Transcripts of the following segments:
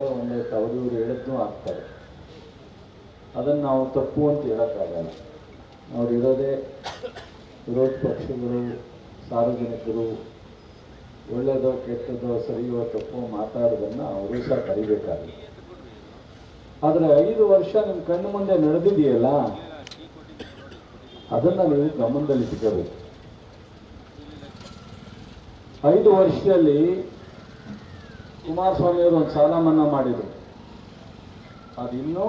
ಒಂದಷ್ಟು ಅವರು ಇವರು ಹೇಳಿದ್ನೂ ಆಗ್ತಾರೆ ಅದನ್ನು ನಾವು ತಪ್ಪು ಅಂತ ಹೇಳೋಕ್ಕಾಗಲ್ಲ. ಅವ್ರು ಇರೋದೇ ವಿರೋಧ ಪಕ್ಷಗಳು, ಸಾರ್ವಜನಿಕರು ಒಳ್ಳೆಯದೋ ಕೆಟ್ಟದೋ ಸರಿಯೋ ತಪ್ಪೋ ಮಾತಾಡೋದನ್ನು ಅವರು ಸಹ ಕರಿಬೇಕಾಗಿ ಆದರೆ ಐದು ವರ್ಷ ನಿಮ್ಮ ಕಣ್ಣು ಮುಂದೆ ನಡೆದಿದೆಯಲ್ಲ, ಅದನ್ನು ನೀವು ಗಮನದಲ್ಲಿ ಸಿಗಬೇಕು ಐದು ವರ್ಷದಲ್ಲಿ ಕುಮಾರಸ್ವಾಮಿ ಅವರು ಒಂದು ಸಾಲ ಮನ್ನಾ ಮಾಡಿದರು. ಅದಿನ್ನೂ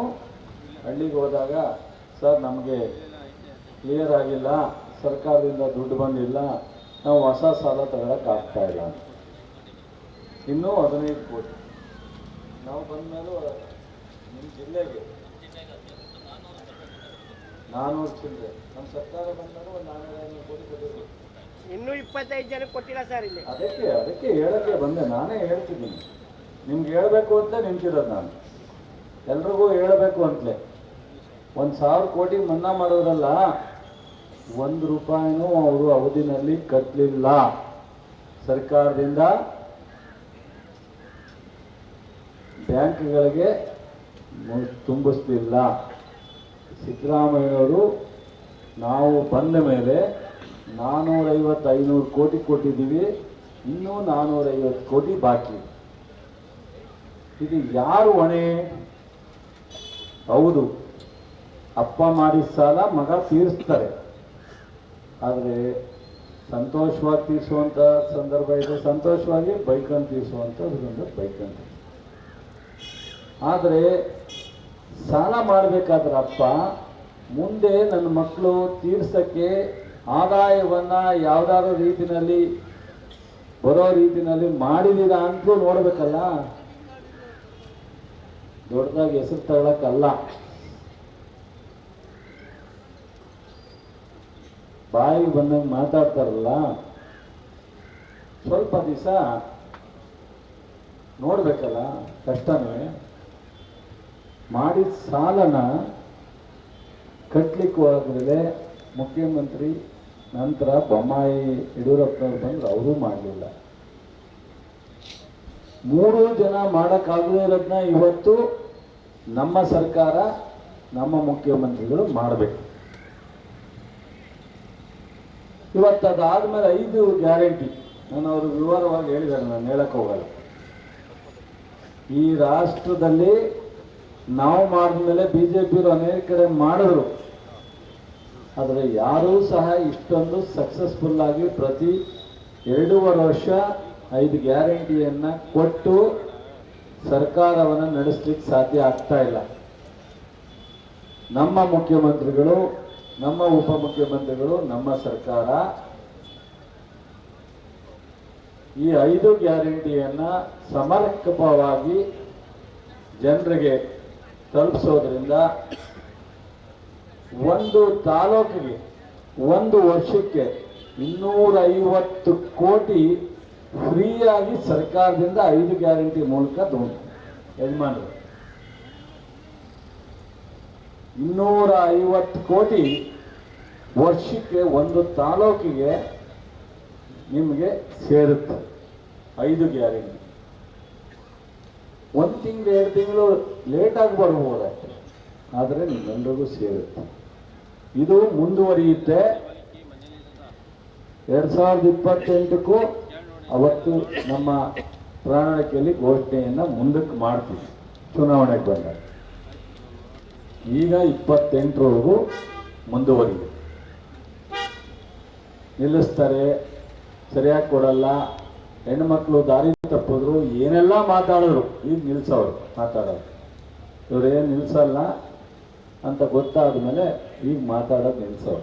ಹಳ್ಳಿಗೆ ಹೋದಾಗ, ಸರ್, ನಮಗೆ ಕ್ಲಿಯರ್ ಆಗಿಲ್ಲ, ಸರ್ಕಾರದಿಂದ ದುಡ್ಡು ಬಂದಿಲ್ಲ, ನಾವು ಹೊಸ ಸಾಲ ತಗೊಳಕ್ ಆಗ್ತಾ ಇಲ್ಲ ಇನ್ನೂ ಹದಿನೈದು ಕೋಟಿ. ನಾವು ಬಂದಮೇಲೂ ನಿಮ್ಮ ಜಿಲ್ಲೆಗೆ ನಾನ್ನೂರು ಚಿಲ್ಲರೆ ನಮ್ಮ ಸರ್ಕಾರ ಬಂದಾಗ ಒಂದು ನಾನ್ನೂರ ಐನೂರು ಕೋಟಿ ಕೊಟ್ಟಿದ್ರು. ಇನ್ನೂ ಇಪ್ಪತ್ತೈದು ಜನಕ್ಕೆ ಕೊಟ್ಟಿಲ್ಲ ಸರ್ ಇಲ್ಲಿ. ಅದಕ್ಕೆ ಅದಕ್ಕೆ ಹೇಳಕ್ಕೆ ಬಂದೆ. ನಾನೇ ಹೇಳ್ತಿದ್ದೀನಿ. ನಿಮ್ಗೆ ಹೇಳಬೇಕು ಅಂತ ನಿಂತಿರೋದು ನಾನು. ಎಲ್ರಿಗೂ ಹೇಳಬೇಕು ಅಂತಲೇ. ಒಂದು ಸಾವಿರ ಕೋಟಿ ಮನ್ನಾ ಮಾಡೋದ್ರಲ್ಲ, ಒಂದು ರೂಪಾಯಿನೂ ಅವರು ಅವಧಿನಲ್ಲಿ ಕಟ್ಟಲಿಲ್ಲ ಸರ್ಕಾರದಿಂದ ಬ್ಯಾಂಕ್ಗಳಿಗೆ ತುಂಬಿಸ್ತಿಲ್ಲ ತುಂಬಿಸ್ಲಿಲ್ಲ. ಸಿದ್ದರಾಮಯ್ಯನವರು ನಾವು ಬಂದ ಮೇಲೆ ನಾನ್ನೂರೈವತ್ತು ಐನೂರು ಕೋಟಿ ಕೊಟ್ಟಿದ್ದೀವಿ, ಇನ್ನೂ ನಾನ್ನೂರೈವತ್ತು ಕೋಟಿ ಬಾಕಿ. ಇದು ಯಾರು ಹೊಣೆ? ಹೌದು, ಅಪ್ಪ ಮಾಡಿದ ಸಾಲ ಮಗ ತೀರಿಸ್ತಾರೆ. ಆದರೆ ಸಂತೋಷವಾಗಿ ತೀರಿಸುವಂಥ ಸಂದರ್ಭ ಇದೆ, ಸಂತೋಷವಾಗಿ ಬೈಕನ್ನು ತೀರಿಸುವಂಥದ್ದು ಬೈಕನ್ನು ಆದರೆ ಸಾಲ ಮಾಡಬೇಕಾದ್ರೆ ಅಪ್ಪ, ಮುಂದೆ ನನ್ನ ಮಕ್ಕಳು ತೀರ್ಸಕ್ಕೆ ಆದಾಯವನ್ನ ಯಾವ್ದಾದ್ರು ರೀತಿನಲ್ಲಿ, ಬರೋ ರೀತಿನಲ್ಲಿ ಮಾಡಿದೀರಾ ಅಂತಲೂ ನೋಡ್ಬೇಕಲ್ಲ? ದೊಡ್ಡದಾಗಿ ಹೆಸರು ತಗೊಳಕ್ಕಲ್ಲ. ಬಾಯಿ ಬಂದಂಗೆ ಮಾತಾಡ್ತಾರಲ್ಲ? ಸ್ವಲ್ಪ ದಿವಸ ನೋಡ್ಬೇಕಲ್ಲ, ಕಷ್ಟನೇ. ಮಾಡಿದ ಸಾಲನ ಕಟ್ಲಿಕ್ಕೆ ಹೋದ್ರೆ ಮುಖ್ಯಮಂತ್ರಿ ನಂತರ ಬೊಮ್ಮಾಯಿ ಯಡಿಯೂರಪ್ಪನವ್ರು ಬಂದ್ರೆ, ಅವರೂ ಮಾಡಲಿಲ್ಲ. ಮೂರು ಜನ ಮಾಡೋಕ್ಕಾಗದೇ ಇರೋದನ್ನ ಇವತ್ತು ನಮ್ಮ ಸರ್ಕಾರ, ನಮ್ಮ ಮುಖ್ಯಮಂತ್ರಿಗಳು ಮಾಡಬೇಕು. ಇವತ್ತು ಅದಾದ್ಮೇಲೆ ಐದು ಗ್ಯಾರಂಟಿ. ನಾನು ಅವರು ವಿವರವಾಗಿ ಹೇಳಿದ್ದಾರೆ ನಾನು ಹೇಳಕ್ ಹೋಗಲ್ಲ. ಈ ರಾಷ್ಟ್ರದಲ್ಲಿ ನಾವು ಮಾಡಿದ್ಮೇಲೆ ಬಿ ಜೆ ಅನೇಕ ಕಡೆ ಮಾಡಿದ್ರು. ಆದರೆ ಯಾರೂ ಸಹ ಇಷ್ಟೊಂದು ಸಕ್ಸಸ್ಫುಲ್ ಆಗಿ ಪ್ರತಿ ಎರಡೂವರೆ ವರ್ಷ ಐದು ಗ್ಯಾರಂಟಿಯನ್ನ ಕೊಟ್ಟು ಸರ್ಕಾರವನ್ನು ನಡೆಸ್ಲಿಕ್ಕೆ ಸಾಧ್ಯ ಆಗ್ತಾ ಇಲ್ಲ. ನಮ್ಮ ಮುಖ್ಯಮಂತ್ರಿಗಳು, ನಮ್ಮ ಉಪಮುಖ್ಯಮಂತ್ರಿಗಳು, ನಮ್ಮ ಸರ್ಕಾರ ಈ ಐದು ಗ್ಯಾರಂಟಿಯನ್ನ ಸಮರ್ಪಕವಾಗಿ ಜನರಿಗೆ ತಲುಪಿಸೋದ್ರಿಂದ ಒಂದು ತಾಲೂಕಿಗೆ, ಒಂದು ವರ್ಷಕ್ಕೆ ಇನ್ನೂರ ಐವತ್ತು ಕೋಟಿ ಫ್ರೀಯಾಗಿ ಸರ್ಕಾರದಿಂದ ಐದು ಗ್ಯಾರಂಟಿ ಮೂಲಕ ತಗೊಂಡು ಯಜಮಾನರು. ಇನ್ನೂರ ಐವತ್ತು ಕೋಟಿ ವರ್ಷಕ್ಕೆ ಒಂದು ತಾಲೂಕಿಗೆ ನಿಮಗೆ ಸೇರುತ್ತೆ. ಐದು ಗ್ಯಾರಂಟಿ. ಒಂದು ತಿಂಗಳು, ಎರಡು ತಿಂಗಳು ಲೇಟಾಗಿ ಬರ್ಬೋದಷ್ಟೆ ಆದರೆ ನಿಮ್ಮೆಲ್ಲರಿಗೂ ಸೇರುತ್ತೆ. ಇದು ಮುಂದುವರಿಯುತ್ತೆ. ಎರಡು ಸಾವಿರದ ಇಪ್ಪತ್ತೆಂಟಕ್ಕೂ ಅವತ್ತು ನಮ್ಮ ಪ್ರಣಾಳಿಕೆಯಲ್ಲಿ ಘೋಷಣೆಯನ್ನ ಮುಂದಕ್ಕೆ ಮಾಡ್ತೀವಿ. ಚುನಾವಣೆಗೆ ಬಂದಾಗ. ಈಗ ಇಪ್ಪತ್ತೆಂಟರವರೆಗೂ ಮುಂದುವರಿದೆ ನಿಲ್ಲಿಸ್ತಾರೆ. ಸರಿಯಾಗಿ ಕೊಡಲ್ಲ. ಹೆಣ್ಮಕ್ಳು ದಾರಿ ತಪ್ಪಿದ್ರು. ಏನೆಲ್ಲ ಮಾತಾಡಿದ್ರು. ಈಗ ನಿಲ್ಸವ್ರು ಮಾತಾಡೋರು. ಇವರೇನು ನಿಲ್ಸಲ್ಲ. ಅಂತ ಗೊತ್ತಾದ ಮೇಲೆ ಈಗ ಮಾತಾಡೋದು ನಿಲ್ಸೋ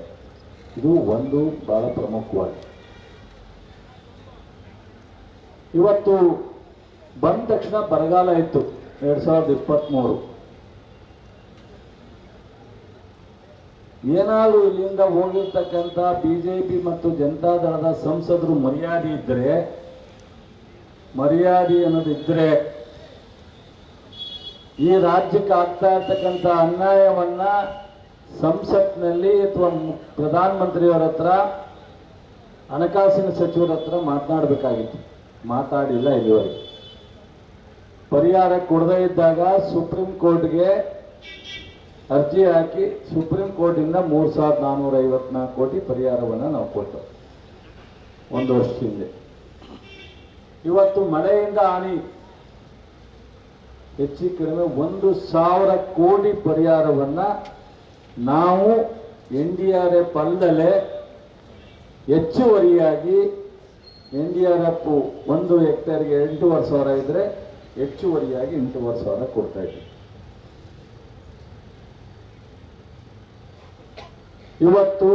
ಇದು ಒಂದು ಬಹಳ ಪ್ರಮುಖವಾಗಿ. ಇವತ್ತು ಬಂದ ತಕ್ಷಣ ಬರಗಾಲ ಇತ್ತು, ಎರಡ್ ಸಾವಿರದ ಇಪ್ಪತ್ತ್ಮೂರು ಏನಾದರೂ ಇಲ್ಲಿಂದ ಹೋಗಿರ್ತಕ್ಕಂಥ ಬಿಜೆಪಿ ಮತ್ತು ಜನತಾದಳದ ಸಂಸದರು ಮರ್ಯಾದೆ ಇದ್ದರೆ ಮರ್ಯಾದೆ ಅನ್ನೋದಿದ್ರೆ ಈ ರಾಜ್ಯಕ್ಕೆ ಆಗ್ತಾ ಇರ್ತಕ್ಕಂಥ ಅನ್ಯಾಯವನ್ನ ಸಂಸತ್ನಲ್ಲಿ ಅಥವಾ ಪ್ರಧಾನಮಂತ್ರಿಯವರ ಹತ್ರ, ಹಣಕಾಸಿನ ಸಚಿವರ ಹತ್ರ ಮಾತನಾಡಬೇಕಾಗಿತ್ತು. ಮಾತಾಡಿಲ್ಲ ಇಲ್ಲಿವರೆಗೆ ಪರಿಹಾರ ಕೊಡದೇ ಇದ್ದಾಗ ಸುಪ್ರೀಂ ಕೋರ್ಟ್ಗೆ ಅರ್ಜಿ ಹಾಕಿ ಸುಪ್ರೀಂ ಕೋರ್ಟಿಂದ ಮೂರು ಸಾವಿರದ ನಾನ್ನೂರ ಐವತ್ನಾಲ್ಕು ಕೋಟಿ ಪರಿಹಾರವನ್ನು ನಾವು ಕೊಟ್ಟು ಒಂದು ವರ್ಷ ಹಿಂದೆ. ಇವತ್ತು ಮಳೆಯಿಂದ ಹಾನಿ ಹೆಚ್ಚು ಕಡಿಮೆ ಒಂದು ಸಾವಿರ ಕೋಟಿ ಪರಿಹಾರವನ್ನ ನಾವು ಎನ್ ಡಿ ಆರ್ ಎಫ್ ಹೆಚ್ಚುವರಿಯಾಗಿ ಎನ್ ಡಿ ಆರ್ ಎಫ್ ಒಂದು ಹೆಕ್ಟೇರ್ಗೆ ಎಂಟೂವರೆ ಸಾವಿರ ಇದ್ದರೆ ಹೆಚ್ಚುವರಿಯಾಗಿ ಎಂಟೂವರೆ ಸಾವಿರ ಕೊಡ್ತಾ ಇದ್ದೀವಿ. ಇವತ್ತು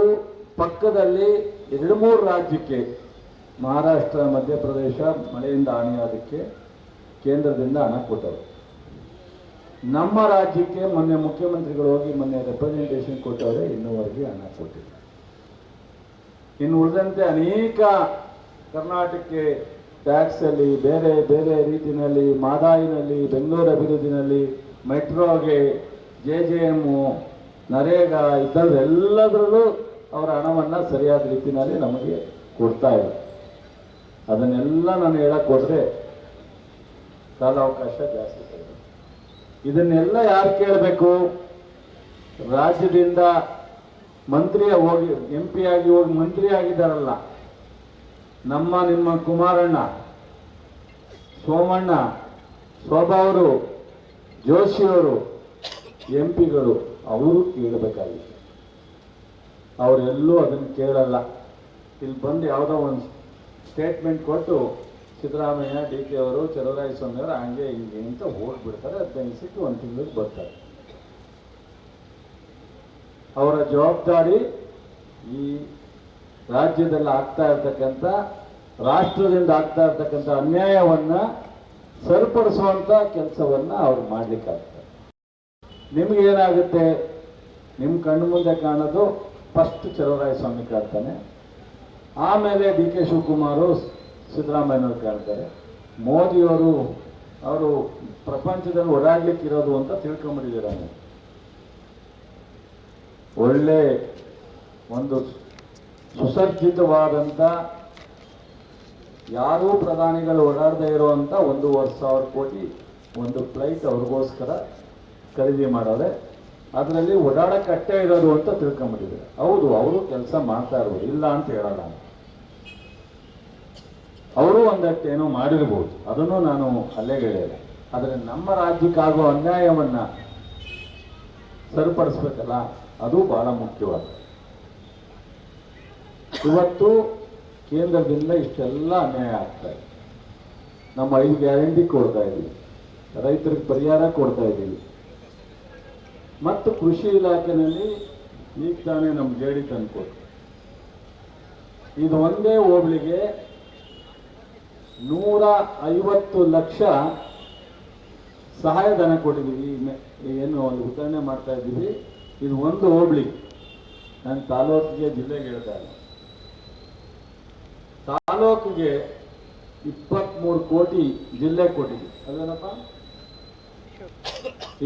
ಪಕ್ಕದಲ್ಲಿ ಎರಡು ಮೂರು ರಾಜ್ಯಕ್ಕೆ, ಮಹಾರಾಷ್ಟ್ರ, ಮಧ್ಯಪ್ರದೇಶ ಮಳೆಯಿಂದ ಹಾನಿಯಾದಕ್ಕೆ ಕೇಂದ್ರದಿಂದ ಹಣ ಕೊಟ್ಟರು ನಮ್ಮ ರಾಜ್ಯಕ್ಕೆ ಮೊನ್ನೆ ಮುಖ್ಯಮಂತ್ರಿಗಳು ಹೋಗಿ ಮೊನ್ನೆ ರೆಪ್ರೆಸೆಂಟೇಷನ್ ಕೊಟ್ಟವರೆ ಇನ್ನೂವರೆಗೆ ಹಣ ಕೊಟ್ಟಿಲ್ಲ ಇನ್ನು ಉಳಿದಂತೆ ಅನೇಕ ಕರ್ನಾಟಕಕ್ಕೆ ಟ್ಯಾಕ್ಸ್ ಅಲ್ಲಿ, ಬೇರೆ ಬೇರೆ ರೀತಿಯಲ್ಲಿ, ಮಾದಾಯಿನಲ್ಲಿ, ಬೆಂಗಳೂರು ಅಭಿವೃದ್ಧಿನಲ್ಲಿ, ಮೆಟ್ರೋಗೆ, ಜೆ ಜೆ ಎಮ್ಮು ನರೇಗಾ ಇದ್ದವರೆಲ್ಲದರಲ್ಲೂ ಅವರ ಹಣವನ್ನು ಸರಿಯಾದ ರೀತಿಯಲ್ಲಿ ನಮಗೆ ಕೊಡ್ತಾ ಇಲ್ಲ ಅದನ್ನೆಲ್ಲ ನಾನು ಹೇಳಕ್ಕೆ ಹೋದರೆ ಕಾಲಾವಕಾಶ ಜಾಸ್ತಿ. ಇದನ್ನೆಲ್ಲ ಯಾರು ಕೇಳಬೇಕು? ರಾಜ್ಯದಿಂದ ಮಂತ್ರಿ ಹೋಗಿ ಎಂ ಪಿ ಆಗಿ ಹೋಗಿ ಮಂತ್ರಿ ಆಗಿದ್ದಾರಲ್ಲ. ನಮ್ಮ, ನಿಮ್ಮ ಕುಮಾರಣ್ಣ, ಸೋಮಣ್ಣ, ಶೋಭಾ ಜೋಶಿಯವರು ಎಂ ಪಿಗಳು ಅವರು ಕೇಳಬೇಕಾಗಿತ್ತು. ಅವರೆಲ್ಲೂ ಅದನ್ನು ಕೇಳಲ್ಲ. ಇಲ್ಲಿ ಬಂದು ಯಾವುದೋ ಒಂದು ಸ್ಟೇಟ್ಮೆಂಟ್ ಕೊಟ್ಟು ಸಿದ್ದರಾಮಯ್ಯ ಡಿ ಕೆ ಅವರು ಚಲರಾಯ ಸ್ವಾಮಿ ಅವರು ಹಂಗೆ ಹಿಂಗೆ ಅಂತ ಹೋಗ್ಬಿಡ್ತಾರೆ. ಹದಿನೈದು ಸಿಟ್ಟು ಒಂದು ತಿಂಗಳಿಗೆ ಬರ್ತಾರೆ. ಅವರ ಜವಾಬ್ದಾರಿ ಈ ರಾಜ್ಯದಲ್ಲಿ ಆಗ್ತಾ ಇರ್ತಕ್ಕಂಥ, ರಾಷ್ಟ್ರದಿಂದ ಆಗ್ತಾ ಇರ್ತಕ್ಕಂಥ ಅನ್ಯಾಯವನ್ನ ಸರಿಪಡಿಸುವಂಥ ಕೆಲಸವನ್ನ ಅವ್ರು ಮಾಡ್ಲಿಕ್ಕಾಗ್ತದೆ. ನಿಮಗೇನಾಗುತ್ತೆ ನಿಮ್ಮ ಕಣ್ಣು ಮುಂದೆ ಕಾಣೋದು ಫಸ್ಟ್ ಚಲರಾಯ ಸ್ವಾಮಿ ಕಾಡ್ತಾನೆ. ಆಮೇಲೆ ಡಿ ಕೆ ಶಿವಕುಮಾರು ಸಿದ್ದರಾಮಯ್ಯನವ್ರು ಕೇಳ್ತಾರೆ. ಮೋದಿಯವರು ಅವರು ಪ್ರಪಂಚದಲ್ಲಿ ಓಡಾಡ್ಲಿಕ್ಕಿರೋದು ಅಂತ ತಿಳ್ಕೊಂಬಿಟ್ಟಿದ್ದೀರ ನೀವು. ಒಳ್ಳೆ ಒಂದು ಸುಸಜ್ಜಿತವಾದಂಥ ಯಾರೂ ಪ್ರಧಾನಿಗಳು ಓಡಾಡದೇ ಇರುವಂಥ ಒಂದೂವರೆ ಸಾವಿರ ಕೋಟಿ ಒಂದು ಫ್ಲೈಟ್ ಅವ್ರಿಗೋಸ್ಕರ ಖರೀದಿ ಮಾಡೋರೆ ಅದರಲ್ಲಿ ಓಡಾಡಕ್ಕೆ ಅಟ್ಟೆ ಇರೋದು ಅಂತ ತಿಳ್ಕೊಂಬಿಟ್ಟಿದ್ದಾರೆ. ಹೌದು, ಅವರು ಕೆಲಸ ಮಾಡ್ತಾ ಇರೋದು ಇಲ್ಲ ಅಂತ ಹೇಳಲ್ಲ ನಾನು. ಅವರು ಒಂದಷ್ಟು ಏನೋ ಮಾಡಿರ್ಬೋದು. ಅದನ್ನು ನಾನು ಹಲ್ಲೆಗೆಳೆಯಲ್ಲ. ಆದರೆ ನಮ್ಮ ರಾಜ್ಯಕ್ಕಾಗೋ ಅನ್ಯಾಯವನ್ನು ಸರಿಪಡಿಸ್ಬೇಕಲ್ಲ, ಅದು ಬಹಳ ಮುಖ್ಯವಾದ. ಇವತ್ತು ಕೇಂದ್ರದಿಂದ ಇಷ್ಟೆಲ್ಲ ಅನ್ಯಾಯ ಆಗ್ತಾ ಇದೆ. ನಮ್ಮ ಐದು ಗ್ಯಾರಂಟಿ ಕೊಡ್ತಾ ಇದ್ದೀವಿ. ರೈತರಿಗೆ ಪರಿಹಾರ ಕೊಡ್ತಾ ಇದ್ದೀವಿ. ಮತ್ತು ಕೃಷಿ ಇಲಾಖೆಯಲ್ಲಿ ಈಗ ತಾನೇ ನಮ್ಮ ಜೇಡಿ ತಂದ್ಕೊಟ್ಟು ಇದು ಒಂದೇ ಹೋಬಳಿಗೆ ನೂರ ಐವತ್ತು ಲಕ್ಷ ಸಹಾಯಧನ ಕೊಟ್ಟಿದ್ದೀವಿ. ಏನು ಒಂದು ವಿತರಣೆ ಮಾಡ್ತಾ ಇದ್ದೀವಿ. ಇದು ಒಂದು ಹೋಬಳಿ. ನಾನು ತಾಲೂಕಿಗೆ ಜಿಲ್ಲೆಗೆ ಹೇಳ್ತಾ ಇಲ್ಲ ತಾಲೂಕಿಗೆ ಇಪ್ಪತ್ಮೂರು ಕೋಟಿ ಜಿಲ್ಲೆ ಕೊಟ್ಟಿದ್ದೀವಿ. ಅದೇನಪ್ಪ?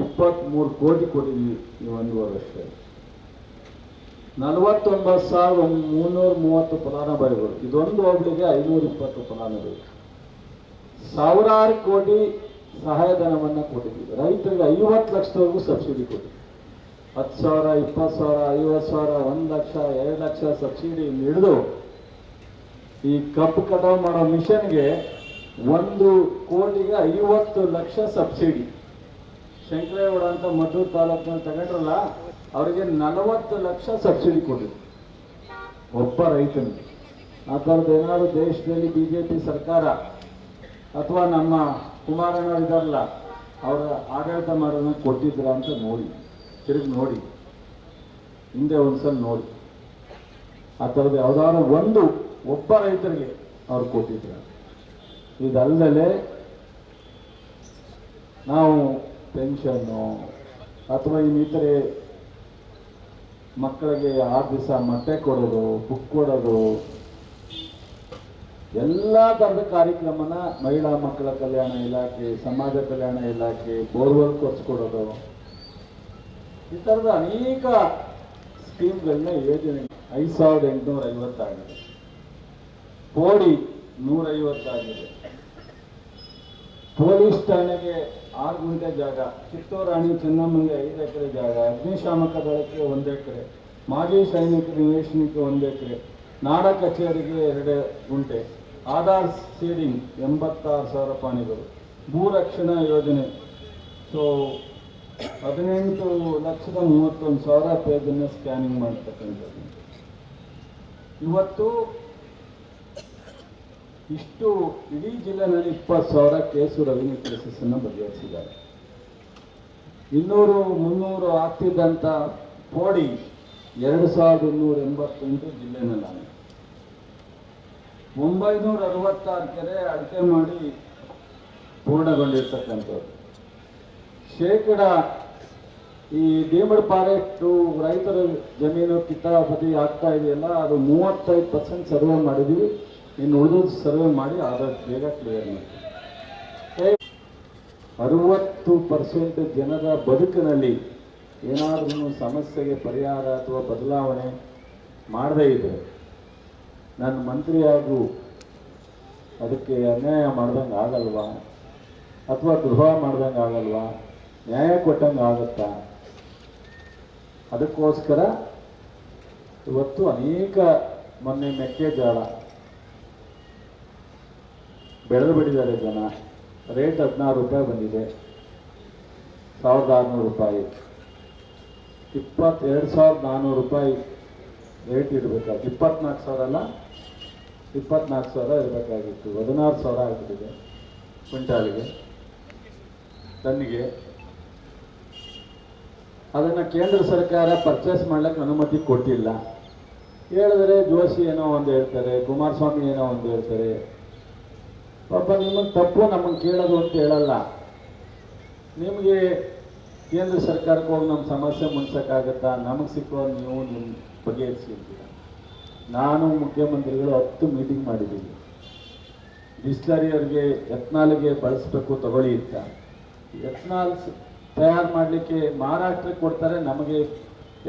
ಇಪ್ಪತ್ಮೂರು ಕೋಟಿ ಕೊಟ್ಟಿದ್ದೀವಿ ಈ ಒಂದೂವರೆ ವರ್ಷದಲ್ಲಿ. ನಲವತ್ತೊಂಬತ್ತು ಸಾವಿರದ ಮುನ್ನೂರ ಮೂವತ್ತು ಫಲಾನುಭವಿಗಳು. ಇದೊಂದು ಹೋಬಳಿಗೆ ಐನೂರ ಇಪ್ಪತ್ತು ಫಲಾನುಭವಿಗಳು. ಸಾವಿರಾರು ಕೋಟಿ ಸಹಾಯಧನವನ್ನು ಕೊಟ್ಟಿದ್ದೀವಿ. ರೈತರಿಗೆ ಐವತ್ತು ಲಕ್ಷದವರೆಗೂ ಸಬ್ಸಿಡಿ ಕೊಟ್ಟಿದ್ದೀವಿ ಹತ್ತು ಸಾವಿರ, ಇಪ್ಪತ್ತು ಸಾವಿರ, ಐವತ್ತು ಸಾವಿರ, ಒಂದು ಲಕ್ಷ, ಎರಡು ಲಕ್ಷ ಸಬ್ಸಿಡಿ ಹಿಡಿದು ಈ ಕಬ್ಬು ಕಟಾವು ಮಾಡೋ ಮಿಷನ್ಗೆ ಒಂದು ಕೋಟಿಗೆ ಐವತ್ತು ಲಕ್ಷ ಸಬ್ಸಿಡಿ. ಶಂಕರೇಗೌಡ ಅಂತ ಮದ್ದೂರು ತಾಲೂಕಿನಲ್ಲಿ ತಗೊಂಡ್ರಲ್ಲ, ಅವರಿಗೆ ನಲವತ್ತು ಲಕ್ಷ ಸಬ್ಸಿಡಿ ಕೊಟ್ಟಿದ್ರು ಒಬ್ಬ ರೈತನಿಗೆ. ಆ ಥರದ್ದು ಏನಾದರೂ ದೇಶದಲ್ಲಿ ಬಿ ಜೆ ಪಿ ಸರ್ಕಾರ ಅಥವಾ ನಮ್ಮ ಕುಮಾರಣ್ಣ ಇದಾರಲ್ಲ ಅವರ ಆಡಳಿತ ಮಾಡೋದನ್ನು ಕೊಟ್ಟಿದ್ರ ಅಂತ ನೋಡಿ, ತಿರುಗಿ ನೋಡಿ. ಹಿಂದೆ ಒಂದ್ಸಲ ನೋಡಿ. ಆ ಥರದ್ದು ಯಾವುದಾದ್ರು ಒಂದು ಒಬ್ಬ ರೈತರಿಗೆ ಅವ್ರು ಕೊಟ್ಟಿದ್ರು ಇದಲ್ಲದೆ ನಾವು ಪೆನ್ಷನ್ನು ಅಥವಾ ಇನ್ನಿತರೆ ಮಕ್ಕಳಿಗೆ ಆರು ದಿವಸ ಮೊಟ್ಟೆ ಕೊಡೋದು, ಬುಕ್ ಕೊಡೋದು ಎಲ್ಲ ಥರದ ಕಾರ್ಯಕ್ರಮನ ಮಹಿಳಾ ಮಕ್ಕಳ ಕಲ್ಯಾಣ ಇಲಾಖೆ, ಸಮಾಜ ಕಲ್ಯಾಣ ಇಲಾಖೆ, ಬೋರ್ವೆಲ್ ಕೊಡೋದು. ಈ ಥರದ ಅನೇಕ ಸ್ಕೀಮ್ಗಳನ್ನ ಯೋಜನೆ ಐದು ಸಾವಿರದ ಎಂಟುನೂರ ಐವತ್ತಾಗಿದೆ. ಕೋಡಿ ನೂರೈವತ್ತಾಗಿದೆ. ಪೊಲೀಸ್ ಠಾಣೆಗೆ ಆರು ಗುಂಟೆ ಜಾಗ, ಕಿತ್ತೂರು ರಾಣಿ ಚೆನ್ನಮ್ಮಂಗೆ ಐದು ಎಕರೆ ಜಾಗ, ಅಗ್ನಿಶಾಮಕ ದಳಕ್ಕೆ ಒಂದು ಎಕರೆ, ಮಾಜಿ ಸೈನಿಕರ ನಿವೇಶನಕ್ಕೆ ಒಂದು ಎಕರೆ, ನಾಡ ಕಚೇರಿಗೆ ಎರಡು ಗುಂಟೆ. ಆಧಾರ್ ಸೇವಿಂಗ್ ಎಂಬತ್ತಾರು ಸಾವಿರ ಪಾಣಿಗಳು ಭೂ ರಕ್ಷಣಾ ಯೋಜನೆ. ಸೊ ಹದಿನೆಂಟು ಲಕ್ಷದ ಮೂವತ್ತೊಂದು ಸಾವಿರ ಪೇಜನ್ನು ಸ್ಕ್ಯಾನಿಂಗ್ ಮಾಡ್ತಕ್ಕಂಥದ್ದು. ಇವತ್ತು ಇಷ್ಟು ಇಡೀ ಜಿಲ್ಲೆನಲ್ಲಿ ಇಪ್ಪತ್ತು ಸಾವಿರ ಕೇಸು ರೆವಿನ್ಯೂ ಕೇಸಸ್ಸನ್ನು ಬಗೆಹರಿಸಿದ್ದಾರೆ. ಇನ್ನೂರು ಮುನ್ನೂರು ಆಗ್ತಿದ್ದಂಥ ಪೋಡಿ ಎರಡು ಸಾವಿರದ ಇನ್ನೂರ ಎಂಬತ್ತೆಂಟು ಜಿಲ್ಲೆನಲ್ಲಿ ಒಂಬೈನೂರ ಅರವತ್ತಾರು ಕೆರೆ ಅಳತೆ ಮಾಡಿ ಪೂರ್ಣಗೊಂಡಿರ್ತಕ್ಕಂಥದ್ದು. ಶೇಕಡ ಈ ಡೀಮಡ್ ಫಾರೆಸ್ಟು ರೈತರ ಜಮೀನು ಕಿತ್ತಾಪತಿ ಆಗ್ತಾ ಇದೆಯಲ್ಲ, ಅದು ಮೂವತ್ತೈದು ಪರ್ಸೆಂಟ್ ಸರ್ವೆ ಮಾಡಿದ್ದೀವಿ. ಇನ್ನು ಉಳಿದು ಸರ್ವೆ ಮಾಡಿ ಆದಷ್ಟು ಬೇಗ ಕ್ಲಿಯರ್ ಮಾಡ್ತೀವಿ. ಅರುವತ್ತು ಪರ್ಸೆಂಟ್ ಜನರ ಬದುಕಿನಲ್ಲಿ ಏನಾದ್ರೂ ಸಮಸ್ಯೆಗೆ ಪರಿಹಾರ ಅಥವಾ ಬದಲಾವಣೆ ಮಾಡದೇ ಇದ್ರೆ ನನ್ನ ಮಂತ್ರಿಯಾಗೂ ಅದಕ್ಕೆ ಅನ್ಯಾಯ ಮಾಡ್ದಂಗೆ ಆಗಲ್ವಾ? ಅಥವಾ ದ್ರೋಹ ಮಾಡ್ದಂಗೆ ಆಗಲ್ವಾ? ನ್ಯಾಯ ಕೊಟ್ಟಂಗೆ ಆಗುತ್ತಾ? ಅದಕ್ಕೋಸ್ಕರ ಇವತ್ತು ಅನೇಕ ಮೊನ್ನೆ ಮೆಕ್ಕೆಜೋಳ ಬೆಳೆದು ಬಿಟ್ಟಿದ್ದಾರೆ ಜನ. ರೇಟ್ ಹದಿನಾರು ರೂಪಾಯಿ ಬಂದಿದೆ. ಸಾವಿರದ ಆರುನೂರು ರೂಪಾಯಿ. ಇಪ್ಪತ್ತೆರಡು ಸಾವಿರದ ನಾನ್ನೂರು ರೂಪಾಯಿ ರೇಟ್ ಇಡಬೇಕಾಗಿತ್ತು ಇಪ್ಪತ್ನಾಲ್ಕು ಸಾವಿರ ಅಲ್ಲ? ಇಪ್ಪತ್ನಾಲ್ಕು ಸಾವಿರ ಇರಬೇಕಾಗಿತ್ತು. ಹದಿನಾರು ಸಾವಿರ ಆಗಿಬಿಟ್ಟಿದೆ ಕ್ವಿಂಟಾಲಿಗೆ. ಟನ್ನಿಗೆ. ಅದನ್ನು ಕೇಂದ್ರ ಸರ್ಕಾರ ಪರ್ಚೇಸ್ ಮಾಡ್ಲಿಕ್ಕೆ ಅನುಮತಿ ಕೊಟ್ಟಿಲ್ಲ. ಹೇಳಿದ್ರೆ ಜೋಶಿ ಏನೋ ಒಂದು ಹೇಳ್ತಾರೆ, ಕುಮಾರಸ್ವಾಮಿ ಏನೋ ಒಂದು ಹೇಳ್ತಾರೆ. ಪಾಪ ನಿಮ್ಮ ತಪ್ಪು ನಮಗೆ ಕೇಳೋದು ಅಂತ ಹೇಳಲ್ಲ. ನಿಮಗೆ ಕೇಂದ್ರ ಸರ್ಕಾರಕ್ಕೆ ಹೋಗಿ ನಮ್ಮ ಸಮಸ್ಯೆ ಮುನ್ಸಕ್ಕಾಗತ್ತಾ ನಮಗೆ ಸಿಕ್ಕೋ ನೀವು ನಿಮ್ಮ ಬಗೆಹರಿಸಿರ್ತೀರ ನಾನು ಮುಖ್ಯಮಂತ್ರಿಗಳು ಹತ್ತು ಮೀಟಿಂಗ್ ಮಾಡಿದ್ದೀನಿ ಬಿಸ್ಲರಿ ಅವ್ರಿಗೆ ಎತ್ನಾಲ್ಗೆ ಬಳಸಬೇಕು ತಗೊಳ್ಳಿ ಅಂತ. ಎತ್ನಾಲ್ ತಯಾರು ಮಾಡಲಿಕ್ಕೆ ಮಹಾರಾಷ್ಟ್ರಕ್ಕೆ ಕೊಡ್ತಾರೆ, ನಮಗೆ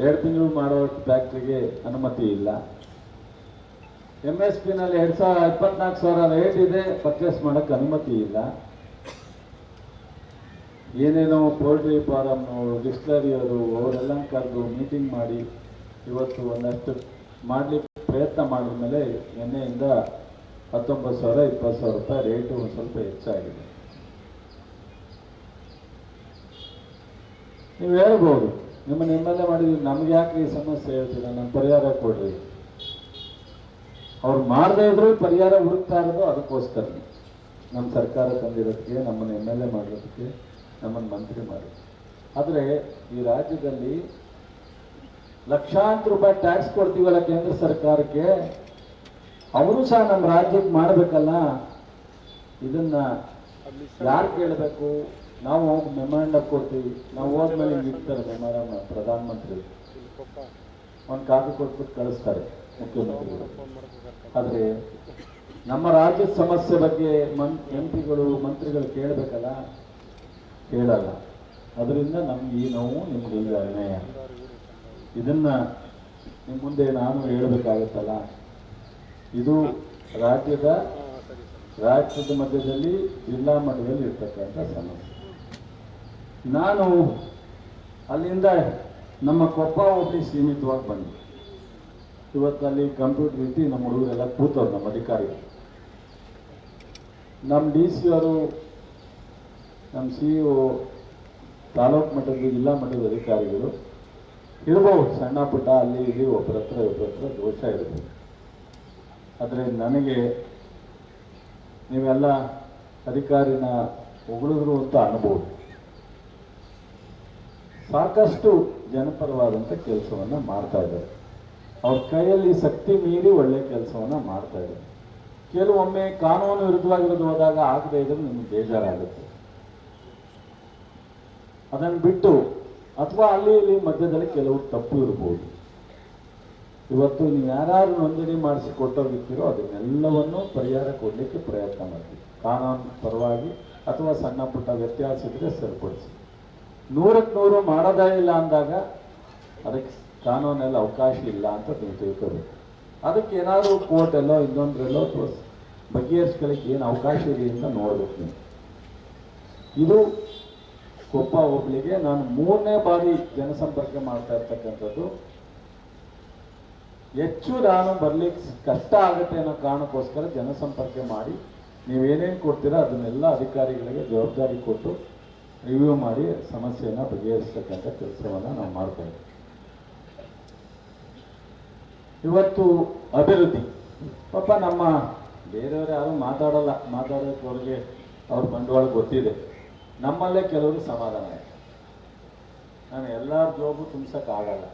ಎರಡು ತಿಂಗಳು ಮಾಡೋ ಫ್ಯಾಕ್ಟ್ರಿಗೆ ಅನುಮತಿ ಇಲ್ಲ. ಎಂ ಎಸ್ ಪಿನಲ್ಲಿ ಎರಡು ಸಾವಿರ ಇಪ್ಪತ್ನಾಲ್ಕು ಸಾವಿರ ರೇಟ್ ಇದೆ ಪರ್ಚೇಸ್ ಮಾಡೋಕ್ಕೆ ಅನುಮತಿ ಇಲ್ಲ. ಏನೇನೋ ಪೋಲ್ಟ್ರಿ ಫಾರಮ್ನವರು ಡಿಸ್ಲರಿಯವರು ಅವರೆಲ್ಲ ಕರೆದು ಮೀಟಿಂಗ್ ಮಾಡಿ ಇವತ್ತು ಒಂದಷ್ಟು ಮಾಡಲಿಕ್ಕೆ ಪ್ರಯತ್ನ ಮಾಡಿದ ಮೇಲೆ ನಿನ್ನೆಯಿಂದ ಹತ್ತೊಂಬತ್ತು ಸಾವಿರ, ಇಪ್ಪತ್ತು ಸಾವಿರ ರೂಪಾಯಿ ರೇಟು ಒಂದು ಸ್ವಲ್ಪ ಹೆಚ್ಚಾಗಿದೆ. ನೀವು ಹೇಳ್ಬೋದು. ನಿಮ್ಮ ನಿಮ್ಮಲ್ಲೇ ಮಾಡಿದ್ವಿ. ನಮ್ಗೆ ಯಾಕೆ ಈ ಸಮಸ್ಯೆ ಹೇಳ್ತೀರ? ನಮ್ಮ ಪರಿಹಾರ ಕೊಡ್ರಿ. ಅವ್ರು ಮಾಡದೇ ಇದ್ರು ಪರಿಹಾರ ಹುಡುಕ್ತಾ ಇರೋದು ಅದಕ್ಕೋಸ್ಕರ ನಮ್ಮ ಸರ್ಕಾರ ತಂದಿರೋದಕ್ಕೆ ನಮ್ಮನ್ನು ಎಂ ಎಲ್ ಎ ಮಾಡೋದಕ್ಕೆ ನಮ್ಮನ್ನು ಮಂತ್ರಿ ಮಾಡಿ. ಆದರೆ ಈ ರಾಜ್ಯದಲ್ಲಿ ಲಕ್ಷಾಂತರ ರೂಪಾಯಿ ಟ್ಯಾಕ್ಸ್ ಕೊಡ್ತೀವಲ್ಲ ಕೇಂದ್ರ ಸರ್ಕಾರಕ್ಕೆ, ಅವರು ಸಹ ನಮ್ಮ ರಾಜ್ಯಕ್ಕೆ ಮಾಡಬೇಕಲ್ಲ? ಇದನ್ನ ಯಾರು ಕೇಳಬೇಕು? ನಾವು ಹೋಗಿ ಮೆಮೊರಂಡಮ್ ಕೊಡ್ತೀವಿ. ನಾವು ಹೋದ್ಮೇಲೆ ಇರ್ತಾರೆ ಮೆಮೊರಂಡಮ್ ಪ್ರಧಾನಮಂತ್ರಿ. ಒಂದು ಕಾಪಿ ಕೊಟ್ಬಿಟ್ಟು ಕಳಿಸ್ತಾರೆ ಮುಖ್ಯಮಂತ್ರಿಗಳು. ಆದರೆ ನಮ್ಮ ರಾಜ್ಯದ ಸಮಸ್ಯೆ ಬಗ್ಗೆ ಮನ್ ಎಂ ಪಿಗಳು ಮಂತ್ರಿಗಳು ಕೇಳಬೇಕಲ್ಲ? ಕೇಳಲ್ಲ. ಅದರಿಂದ ನಮ್ಗೆ ಈ ನೋವು ನಿಮ್ಗೆ ಈಗ ಅನ್ಯಾಯ ಇದನ್ನ ನಿಮ್ಮ ಮುಂದೆ ನಾನು ಹೇಳಬೇಕಾಗುತ್ತಲ್ಲ. ಇದು ರಾಜ್ಯದ ರಾಜ್ಯದ ಮಧ್ಯದಲ್ಲಿ ಜಿಲ್ಲಾ ಮಟ್ಟದಲ್ಲಿ ಇರ್ತಕ್ಕಂಥ ಸಮಸ್ಯೆ. ನಾನು ಅಲ್ಲಿಂದ ನಮ್ಮ ಕೊಪ್ಪ ಹೋಗಿ ಸೀಮಿತವಾಗಿ ಬಂದೆ. ಇವತ್ತಲ್ಲಿ ಕಂಪ್ಯೂಟರ್ ಇಟ್ಟು ನಮ್ಮ ಹುಡುಗರೆಲ್ಲ ಕೂತವ್ರು ನಮ್ಮ ಅಧಿಕಾರಿಗಳು. ನಮ್ಮ ಡಿ ಸಿ ಅವರು ನಮ್ಮ ಸಿ ಇ ತಾಲೂಕು ಮಟ್ಟದ ಜಿಲ್ಲಾ ಮಟ್ಟದ ಅಧಿಕಾರಿಗಳು, ಇರ್ಬೋದು ಸಣ್ಣ ಪುಟ್ಟ, ಅಲ್ಲಿ ಇಲ್ಲಿ ಒಬ್ಬರ ಹತ್ರ ಒಬ್ಬರ ಹತ್ರ ದೋಷ ಇರ್ಬೋದು ಆದರೆ ನನಗೆ ನೀವೆಲ್ಲ ಅಧಿಕಾರಿನ ಹೊಗಳಿದ್ರು ಅಂತ ಅನ್ಬೋದು. ಸಾಕಷ್ಟು ಜನಪರವಾದಂಥ ಕೆಲಸವನ್ನು ಮಾಡ್ತಾ ಇದ್ದಾರೆ. ಅವ್ರ ಕೈಯಲ್ಲಿ ಶಕ್ತಿ ಮೀರಿ ಒಳ್ಳೆ ಕೆಲಸವನ್ನು ಮಾಡ್ತಾ ಇದ್ದಾರೆ. ಕೆಲವೊಮ್ಮೆ ಕಾನೂನು ವಿರುದ್ಧವಾಗಿರೋದು ಹೋದಾಗ ಆಗದೆ ಇದ್ರೆ ನಿಮ್ಗೆ ಬೇಜಾರಾಗುತ್ತೆ. ಅದನ್ನು ಬಿಟ್ಟು ಅಥವಾ ಅಲ್ಲಿ ಇಲ್ಲಿ ಮಧ್ಯದಲ್ಲಿ ಕೆಲವು ತಪ್ಪು ಇರ್ಬೋದು. ಇವತ್ತು ನೀವು ಯಾರು ನೋಂದಣಿ ಮಾಡಿಸಿ ಕೊಟ್ಟೋಗಿರ್ತೀರೋ ಅದನ್ನೆಲ್ಲವನ್ನು ಪರಿಹಾರ ಕೊಡಲಿಕ್ಕೆ ಪ್ರಯತ್ನ ಮಾಡ್ತೀವಿ. ಕಾನೂನು ಪರವಾಗಿ ಅಥವಾ ಸಣ್ಣ ಪುಟ್ಟ ವ್ಯತ್ಯಾಸ ಇದ್ರೆ ಸರಿಪಡಿಸಿ. ನೂರಕ್ಕೆ ನೂರು ಮಾಡೋದೇ ಇಲ್ಲ ಅಂದಾಗ ಅದಕ್ಕೆ ಕಾನೂನಲ್ಲಿ ಅವಕಾಶ ಇಲ್ಲ ಅಂತ ನೀವು ತಿಳ್ಕೋಬೇಕು. ಅದಕ್ಕೆ ಏನಾದರೂ ಕೋರ್ಟಲ್ಲೋ ಇನ್ನೊಂದರಲ್ಲೋ ಅಥವಾ ಬಗೆಹರಿಸ್ಕೊಳ್ಳಿಕ್ಕೆ ಏನು ಅವಕಾಶ ಇದೆ ಅಂತ ನೋಡ್ಬೇಕು ನೀವು. ಇದು ಕೊಪ್ಪ ಹೋಬಳಿಗೆ ನಾನು ಮೂರನೇ ಬಾರಿ ಜನಸಂಪರ್ಕ ಮಾಡ್ತಾ ಇರ್ತಕ್ಕಂಥದ್ದು. ಹೆಚ್ಚು ನಾನು ಬರ್ಲಿಕ್ಕೆ ಕಷ್ಟ ಆಗುತ್ತೆ ಅನ್ನೋ ಕಾರಣಕ್ಕೋಸ್ಕರ ಜನಸಂಪರ್ಕ ಮಾಡಿ ನೀವೇನೇನು ಕೊಡ್ತೀರಾ ಅದನ್ನೆಲ್ಲ ಅಧಿಕಾರಿಗಳಿಗೆ ಜವಾಬ್ದಾರಿ ಕೊಟ್ಟು ರಿವ್ಯೂ ಮಾಡಿ ಸಮಸ್ಯೆಯನ್ನು ಬಗೆಹರಿಸ್ತಕ್ಕಂಥ ಕೆಲಸವನ್ನು ನಾವು ಮಾಡ್ತಾ ಇವತ್ತು ಅಭಿವೃದ್ಧಿ. ಪಾಪ ನಮ್ಮ ಬೇರೆಯವರು ಯಾರು ಮಾತಾಡಲ್ಲ, ಮಾತಾಡೋಕೆ ಅವ್ರಿಗೆ ಅವ್ರ ಬಂಡವಾಳ ಗೊತ್ತಿದೆ. ನಮ್ಮಲ್ಲೇ ಕೆಲವರು ಸಮಾಧಾನ ಇದೆ ನಾನು ಎಲ್ಲರ ಜೋಬು ತುಂಬಿಸೋಕ್ಕಾಗಲ್ಲ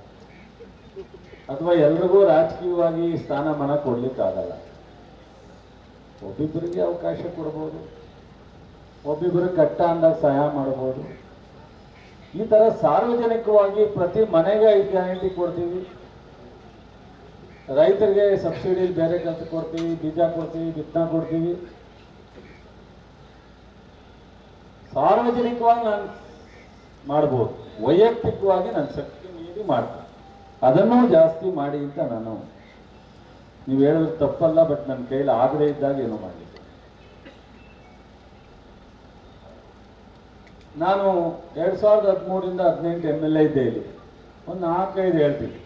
ಅಥವಾ ಎಲ್ರಿಗೂ ರಾಜಕೀಯವಾಗಿ ಸ್ಥಾನಮಾನ ಕೊಡಲಿಕ್ಕಾಗಲ್ಲ. ಒಬ್ಬಿಬ್ಬರಿಗೆ ಅವಕಾಶ ಕೊಡ್ಬೋದು. ಒಬ್ಬಿಬ್ಬರಿಗೆ ಕಟ್ಟ ಅಂದಾಗ ಸಹಾಯ ಮಾಡ್ಬೋದು. ಈ ಥರ ಸಾರ್ವಜನಿಕವಾಗಿ ಪ್ರತಿ ಮನೆಗೆ ಐದು ಗ್ಯಾರಂಟಿ ಕೊಡ್ತೀವಿ. ರೈತರಿಗೆ ಸಬ್ಸಿಡಿ ಬೇರೆ ಕೆಲಸ ಕೊಡ್ತೀವಿ, ಬೀಜ ಕೊಡ್ತೀವಿ, ಬಿತ್ತನೆ ಕೊಡ್ತೀವಿ. ಸಾರ್ವಜನಿಕವಾಗಿ ನಾನು ಮಾಡ್ಬೋದು. ವೈಯಕ್ತಿಕವಾಗಿ ನಾನು ಶಕ್ತಿ ಮೀರಿ ಮಾಡ್ತೀನಿ. ಅದನ್ನೂ ಜಾಸ್ತಿ ಮಾಡಿ ಅಂತ ನಾನು ನೀವು ಹೇಳೋದು ತಪ್ಪಲ್ಲ ಬಟ್ ನನ್ನ ಕೈಲಿ ಆಗದೇ ಇದ್ದಾಗ ಏನು ಮಾಡಿ ನಾನು ಎರಡ್ ಸಾವಿರದ ಹದಿಮೂರಿಂದ ಹದಿನೆಂಟು ಎಂ ಎಲ್ ಎ ಇದ್ದೆ ಇಲ್ಲಿ. ಒಂದು ನಾಲ್ಕೈದು ಹೇಳ್ತೀನಿ.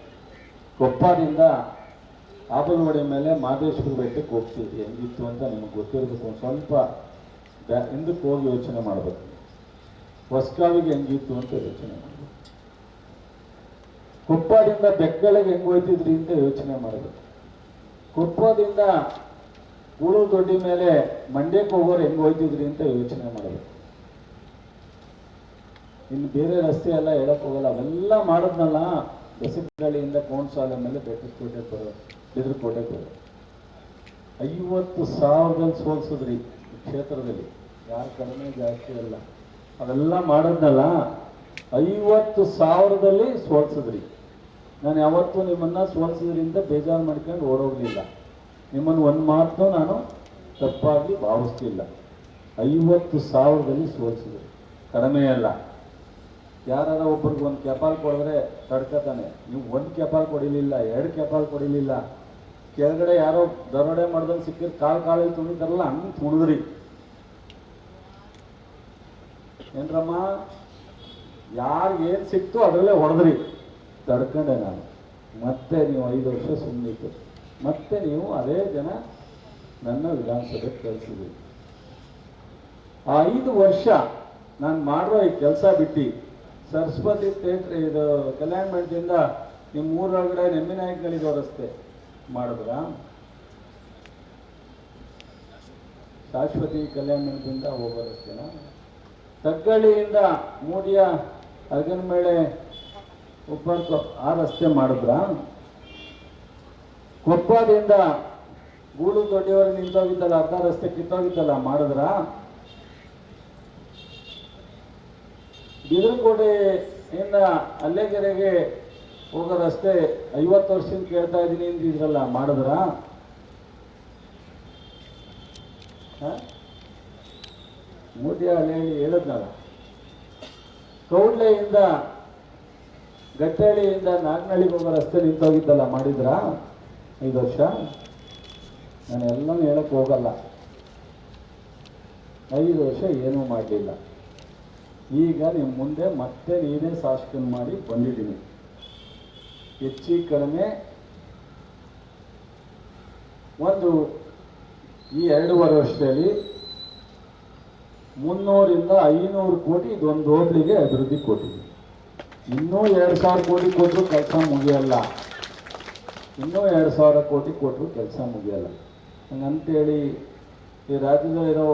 ಕೊಪ್ಪದಿಂದ ಆಬಲ್ವಾಡಿ ಮೇಲೆ ಮಾದೇಶ್ವರ ಬೆಟ್ಟಕ್ಕೆ ಹೋಗ್ತಿದ್ದೆ. ಹೆಂಗಿತ್ತು ಅಂತ ನಿಮಗೆ ಗೊತ್ತಿರಬೇಕು. ಸ್ವಲ್ಪ ಹಿಂದಕ್ಕೆ ಹೋಗಿ ಯೋಚನೆ ಮಾಡಬೇಕು. ಹೊಸ್ಕಾವಿಗೆ ಹೆಂಗಿತ್ತು ಅಂತ ಯೋಚನೆ ಮಾಡಬೇಕು. ಕೊಪ್ಪದಿಂದ ಬೆಕ್ಕಳಿಗೆ ಹೆಂಗ್ ಹೋಯ್ತಿದ್ರಿ ಅಂತ ಯೋಚನೆ ಮಾಡಬೇಕು. ಕೊಪ್ಪದಿಂದ ಗೂಳು ದೊಡ್ಡಿ ಮೇಲೆ ಮಂಡ್ಯಕ್ಕೆ ಹೋಗೋರು ಹೆಂಗ್ ಹೋಯ್ತಿದ್ರಿ ಅಂತ ಯೋಚನೆ ಮಾಡಬೇಕು. ಇನ್ನು ಬೇರೆ ರಸ್ತೆ ಎಲ್ಲ ಹೇಳಕ್ ಹೋಗಲ್ಲ, ಅವೆಲ್ಲ ಮಾಡಿದ್ನಲ್ಲ ಬಸಿಗಳಿಯಿಂದ ಕೋಣಸಾಲೆ ಮೇಲೆ ಬೆಟ್ಟಕೋಟೆ ಬರೋ ಬೆದರಕೋಟೆ ಬರೋ. ಐವತ್ತು ಸಾವಿರದಲ್ಲಿ ಸೋಲ್ಸಿದ್ರಿ. ಕ್ಷೇತ್ರದಲ್ಲಿ. ಯಾರು ಕಡಿಮೆ, ಜಾಸ್ತಿ ಅಲ್ಲ. ಅವೆಲ್ಲ ಮಾಡಿದ್ನಲ್ಲ, ಐವತ್ತು ಸಾವಿರದಲ್ಲಿ ಸೋಲ್ಸಿದ್ರಿ. ನಾನು ಯಾವತ್ತೂ ನಿಮ್ಮನ್ನ ಸೋಲ್ಸಿದ್ರಿಂದ ಬೇಜಾರು ಮಾಡ್ಕೊಂಡು ಓಡೋಗಲಿಲ್ಲ. ನಿಮ್ಮನ್ನು ಒಂದು ಮಾತನ್ನು ನಾನು ತಪ್ಪಾಗಿ ಭಾವಿಸ್ತಿಲ್ಲ ಐವತ್ತು ಸಾವಿರದಲ್ಲಿ ಸೋಲ್ಸಿದ್ರಿ ಕಡಿಮೆ ಅಲ್ಲ. ಯಾರಾದ ಒಬ್ರಿಗೆ ಒಂದು ಕೆಪಾಲ್ ಕೊಡಿದ್ರೆ ತಡ್ಕತಾನೆ. ನೀವು ಒಂದು ಕೆಪಾಲ್ ಕೊಡಿಲಿಲ್ಲ, ಎರಡು ಕೆಪಾಲ್ ಕೊಡಿಲಿಲ್ಲ. ಕೆಳಗಡೆ ಯಾರೋ ದರೋಡೆ ಮಾಡ್ದಂಗೆ ಸಿಕ್ಕಿರ್ ಕಾಲು ಕಾಲಲ್ಲಿ ತುಣಿತಾರಲ್ಲ ಹಂಗೆ ತುಣಿದ್ರಿ ಏನ್ರಮ್ಮ ಯಾರಿಗೆ ಏನು ಸಿಕ್ತು ಅದರಲ್ಲೇ ಹೊಡೆದ್ರಿ. ತಡ್ಕೊಂಡೆ ನಾನು. ಮತ್ತೆ ನೀವು ಐದು ವರ್ಷ ಸುಮ್ಮನಿತ್ತು ಮತ್ತೆ ನೀವು ಅದೇ ಜನ ನನ್ನ ವಿಧಾನಸಭೆ ಕಳಿಸಿದ್ರಿ. ಆ ಐದು ವರ್ಷ ನಾನು ಮಾಡೋ ಈ ಕೆಲಸ ಬಿಟ್ಟು. ಸರಸ್ವತಿ ಥೇಟ್ರ್ ಇದು ಕಲ್ಯಾಣ ಮಂಟದಿಂದ ನಿಮ್ಮ ಊರೊಳಗಡೆ ನೆಮ್ಮಿನಾಯಕಗಳಿಗೆ ರಸ್ತೆ. ಮಾಡಿದ್ರಾ? ಶಾಶ್ವತಿ ಕಲ್ಯಾಣ ಮಂಟದಿಂದ ಹೋಗೋ ರಸ್ತೆನಾ ತಗ್ಗಳ್ಳಿಯಿಂದ ಮೂಡಿಯ ಅಗನಮೇಳೆ ಉಪ್ಪರ್ಕೊ ಆ ರಸ್ತೆ ಮಾಡಿದ್ರ? ಕೊಪ್ಪದಿಂದ ಗೂಡು ದೊಡ್ಡವರು ನಿಂತೋಗಿದ್ದಲ್ಲ, ಅರ್ಧ ರಸ್ತೆ ಕಿತ್ತೋಗಿದ್ದಲ್ಲ ಮಾಡಿದ್ರ? ಬಿದರಕೋಟೆಯಿಂದ ಅಲ್ಲೆಗೆರೆಗೆ ಹೋಗೋ ರಸ್ತೆ ಐವತ್ತು ವರ್ಷದಿಂದ ಕೇಳ್ತಾ ಇದ್ದೀನಿ ಅಂದಿದ್ರಲ್ಲ ಮಾಡಿದ್ರಾ? ಮೋದಿ ಹಳ್ಳಿ ಹೇಳಿದ್ನಲ್ಲ. ಕೌಡ್ಲೆಯಿಂದ ಗಟ್ಟಹಳ್ಳಿಯಿಂದ ನಾಗನಹಳ್ಳಿಗೆ ಹೋಗೋ ರಸ್ತೆ ನಿಂತೋಗಿದ್ದಲ್ಲ, ಮಾಡಿದ್ರಾ? ಐದು ವರ್ಷ? ನಾನು ಎಲ್ಲನೂ ಹೇಳಕ್ಕೆ ಹೋಗಲ್ಲ. ಐದು ವರ್ಷ ಏನೂ ಮಾಡಲಿಲ್ಲ. ಈಗ ನಿಮ್ಮ ಮುಂದೆ ಮತ್ತೆ ನೀನೇ ಶಾಸಕನ ಮಾಡಿ ಬಂದಿದ್ದೀನಿ. ಹೆಚ್ಚು ಕಡಿಮೆ ಒಂದು ಈ ಎರಡೂವರೆ ವರ್ಷದಲ್ಲಿ ಮುನ್ನೂರಿಂದ ಐನೂರು ಕೋಟಿ ಇದೊಂದು ಹೋಟ್ಲಿಗೆ ಅಭಿವೃದ್ಧಿ ಕೊಟ್ಟಿದೆ ಇನ್ನೂ ಎರಡು ಸಾವಿರ ಕೋಟಿ ಕೊಟ್ಟರು ಕೆಲಸ ಮುಗಿಯಲ್ಲ. ಇನ್ನೂ ಎರಡು ಸಾವಿರ ಕೋಟಿ ಕೊಟ್ಟರು ಕೆಲಸ ಮುಗಿಯಲ್ಲ. ಹಂಗಂತೇಳಿ ಈ ರಾಜ್ಯದಲ್ಲಿರೋ